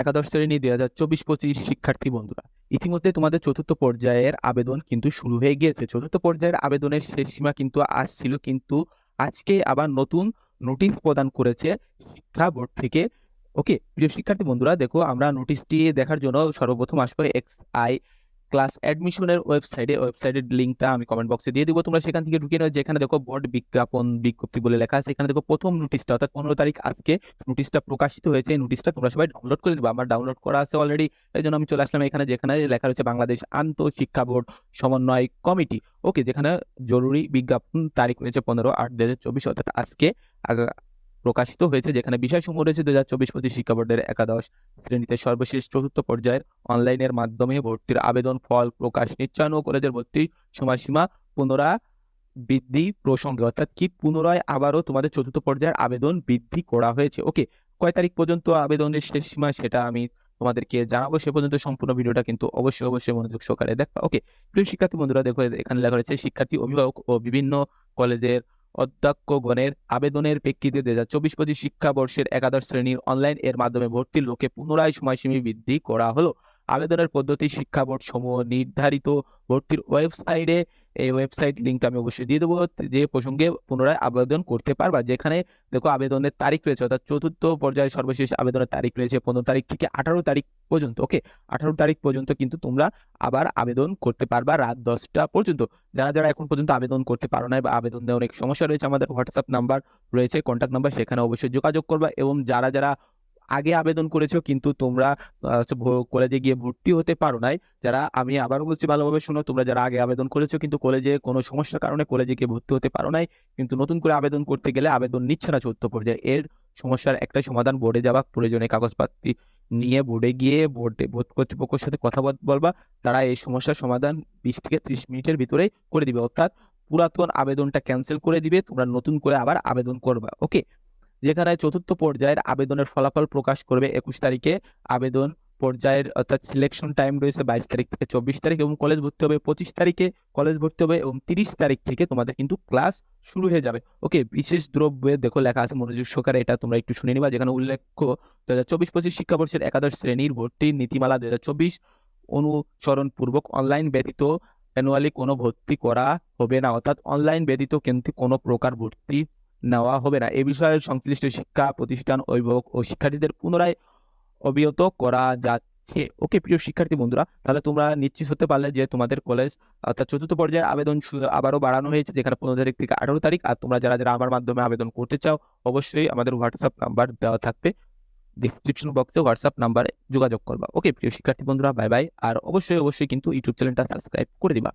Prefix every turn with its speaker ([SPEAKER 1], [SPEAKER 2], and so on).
[SPEAKER 1] একাদশ শ্রেণি দুই হাজার চব্বিশ পঁচিশ শিক্ষার্থী বন্ধুরা, ইতিমধ্যে তোমাদের চতুর্থ পর্যায়ের আবেদন কিন্তু শুরু হয়ে গিয়েছে। চতুর্থ পর্যায়ের আবেদনের শেষ সীমা কিন্তু আসছিল, কিন্তু আজকে আবার নতুন নোটিশ প্রদান করেছে শিক্ষা বোর্ড থেকে। ওকে প্রিয় শিক্ষার্থী বন্ধুরা, দেখো আমরা নোটিশটি দেখার জন্য সর্বপ্রথম আসব এক্স আই ক্লাস অ্যাডমিশনের ওয়েবসাইটে ওয়েবসাইটের লিঙ্কটা আমি কমেন্ট বক্সে দিয়ে দিব। তোমরা সেখান থেকে ঢুকে নেবে যেখানে দেখো বোর্ড বিজ্ঞাপন বিজ্ঞপ্তি বলে লেখা আছে। এখানে দেখো প্রথম নোটিশটা অর্থাৎ পনেরো তারিখ আজকে নোটিশটা প্রকাশিত হয়েছে। নোটিশটা তোমরা সবাই ডাউনলোড করে নিবে। আমার ডাউনলোড করা আছে অলরেডি এই জন্য আমি চলে আসলাম এখানে, যেখানে লেখা রয়েছে বাংলাদেশ আন্ত শিক্ষা বোর্ড সমন্বয় কমিটি। ওকে যেখানে জরুরি বিজ্ঞাপন তারিখ রয়েছে পনেরো আট দু হাজার চব্বিশ, অর্থাৎ আজকে প্রকাশিত হয়েছে, যেখানে বিষয়সমূহ রয়েছে দু হাজার চব্বিশ পঁচিশ শিক্ষা বোর্ডের একাদশ শ্রেণীতে সর্বশেষ চতুর্থ পর্যায়ের অনলাইনের মাধ্যমে ভর্তির আবেদন, ফল প্রকাশ, নিশ্চয়ন ও কলেজের ভর্তি সময়সীমা পুনরা বৃদ্ধি প্রসঙ্গে, অর্থাৎ কি পুনরায় আবারও তোমাদের চতুর্থ পর্যায়ের আবেদন বৃদ্ধি করা হয়েছে? ওকে, কয় তারিখ পর্যন্ত আবেদনের শেষ সীমা সেটা আমি তোমাদেরকে জানাব, সে পর্যন্ত সম্পূর্ণ ভিডিওটা কিন্তু অবশ্যই অবশ্যই মনোযোগ সহকারে দেখবা। ওকে, প্রিয় শিক্ষার্থী বন্ধুরা, দেখো এখানে লেখা রয়েছে, শিক্ষার্থী, অভিভাবক ও বিভিন্ন কলেজের অধ্যক্ষগণের আবেদনের প্রেক্ষিতে দু হাজার চব্বিশ পঁচিশ শিক্ষাবর্ষের একাদশ শ্রেণির অনলাইন এর মাধ্যমে ভর্তির লোকে পুনরায় সময়সীমি বৃদ্ধি করা হলো। আবেদনের পদ্ধতি শিক্ষা বোর্ড সমূহ নির্ধারিত। ভর্তির ওয়েবসাইটে এই ওয়েবসাইট লিঙ্কটা আমি অবশ্যই দিয়ে দেবো, যে প্রসঙ্গে পুনরায় আবেদন করতে পারবা। যেখানে দেখো আবেদনের তারিখ রয়েছে, অর্থাৎ চতুর্থ পর্যায়ে সর্বশেষ আবেদনের তারিখ রয়েছে, পনেরো তারিখ থেকে আঠারো তারিখ পর্যন্ত ওকে আঠারো তারিখ পর্যন্ত কিন্তু তোমরা আবার আবেদন করতে পারবা রাত দশটা পর্যন্ত। যারা যারা এখন পর্যন্ত আবেদন করতে পারো না বা আবেদন দেওয়ার অনেক সমস্যা রয়েছে, আমাদের হোয়াটসঅ্যাপ নাম্বার রয়েছে কন্ট্যাক্ট নাম্বার সেখানে অবশ্যই যোগাযোগ করবা এবং যারা যারা আগে আবেদন করেছ, কিন্তু তোমরা কলেজে গিয়ে ভর্তি হতে পারো নাই। যারা, আমি আবারও বলছি ভালোভাবে শোনো, তোমরা যারা আগে আবেদন করেছ, কিন্তু কলেজে কোনো সমস্যার কারণে কলেজে গিয়ে ভর্তি হতে পারো নাই। কিন্তু নতুন করে আবেদন করতে গেলে আবেদন নিচ্ছে না চতুর্থ পর্যায়ে। এর সমস্যার একটাই সমাধান বোর্ডে যাওয়া, প্রয়োজনে কাগজপাতি নিয়ে বোর্ডে গিয়ে বোর্ডে বোর্ড কর্তৃপক্ষের সাথে কথা বলবা। তারা এই সমস্যার সমাধান বিশ থেকে ত্রিশ মিনিটের ভিতরে করে দিবে। অর্থাৎ পুরাতন আবেদনটা ক্যান্সেল করে দিবে, তোমরা নতুন করে আবার আবেদন করবা। ওকে যেখানে চতুর্থ পর্যায়ের আবেদনের ফলাফল প্রকাশ করবে একুশ তারিখে। আবেদন পর্যায়ের অর্থাৎ সিলেকশন টাইম রয়েছে বাইশ তারিখ থেকে চব্বিশ তারিখ এবং কলেজ ভর্তি হবে পঁচিশ তারিখে। কলেজ ভর্তি হবে এবং তিরিশ তারিখ থেকে তোমাদের কিন্তু ক্লাস শুরু হয়ে যাবে। ওকে বিশেষ দ্রব্যে দেখো লেখা আছে মনোযোগ সহকারে, এটা তোমরা একটু শুনে নিবা। যেখানে উল্লেখ্য দু হাজার চব্বিশ পঁচিশ শিক্ষাবর্ষের একাদশ শ্রেণির ভর্তির নীতিমালা দু হাজার চব্বিশ অনুসরণ পূর্বক অনলাইন ব্যতীত অ্যানুয়ালি কোনো ভর্তি করা হবে না। অর্থাৎ অনলাইন ব্যতীত কিন্তু কোনো প্রকার ভর্তি নেওয়া হবে না। এ বিষয়ে সংশ্লিষ্ট শিক্ষা প্রতিষ্ঠান, অভিভাবক ও শিক্ষার্থীদের পুনরায় অবিরত করা যাচ্ছে। ওকে, প্রিয় শিক্ষার্থী বন্ধুরা, তাহলে তোমরা নিশ্চিত হতে পারলে যে তোমাদের কলেজ, অর্থাৎ চতুর্থ পর্যায়ে আবেদন আবারও বাড়ানো হয়েছে যেখানে পনেরো তারিখ থেকে আঠারো তারিখ। আর তোমরা যারা যারা আমার মাধ্যমে আবেদন করতে চাও, অবশ্যই আমাদের হোয়াটসঅ্যাপ নাম্বার দেওয়া থাকবে। ডিসক্রিপশন বক্সে হোয়াটসঅ্যাপ নাম্বারে যোগাযোগ করবা। ওকে, প্রিয় শিক্ষার্থী বন্ধুরা বাই বাই আর অবশ্যই অবশ্যই কিন্তু ইউটিউব চ্যানেলটা সাবস্ক্রাইব করে দিবা।